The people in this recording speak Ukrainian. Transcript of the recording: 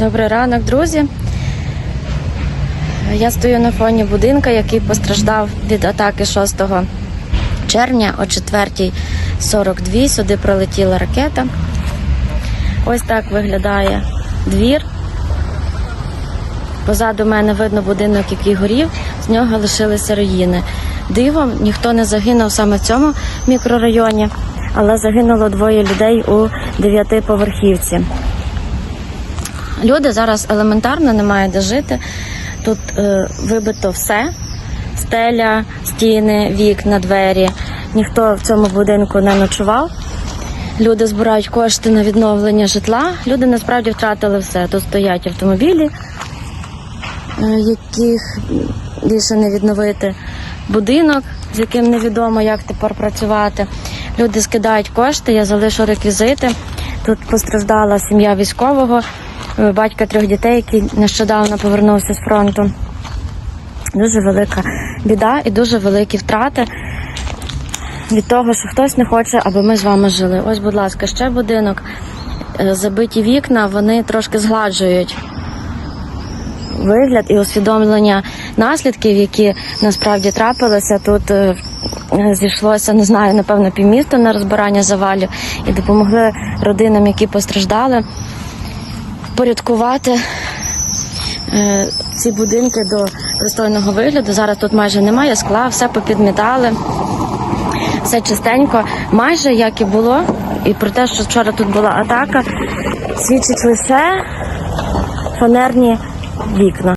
Добрий ранок, друзі. Я стою на фоні будинка, який постраждав від атаки 6 червня о 4.42. Сюди пролетіла ракета. Ось так виглядає двір. Позаду мене видно будинок, який горів, з нього лишилися руїни. Дивом ніхто не загинув саме в цьому мікрорайоні, але загинуло двоє людей у дев'ятиповерхівці. Люди зараз елементарно не мають де жити. Тут е, вибито все: стеля, стіни, вікна, двері. Ніхто в цьому будинку не ночував. Люди збирають кошти на відновлення житла. Люди насправді втратили все. Тут стоять автомобілі, е, яких більше не відновити. Будинок, з яким невідомо, як тепер працювати. Люди скидають кошти, я залишу реквізити. Тут постраждала сім'я військового, батька трьох дітей, який нещодавно повернувся з фронту. Дуже велика біда і дуже великі втрати від того, що хтось не хоче, аби ми з вами жили. Ось, будь ласка, ще будинок. Е, Забиті вікна, вони трошки згладжують вигляд і усвідомлення наслідків, які насправді трапилися. Тут е, е, зійшлося, не знаю, напевно, півміста на розбирання завалів і допомогли родинам, які постраждали, впорядкувати е, ці будинки до пристойного вигляду. Зараз тут майже немає скла, все попідмітали, все чистенько, майже як і було. І про те, що вчора тут була атака, свідчить лише фанерні вікна.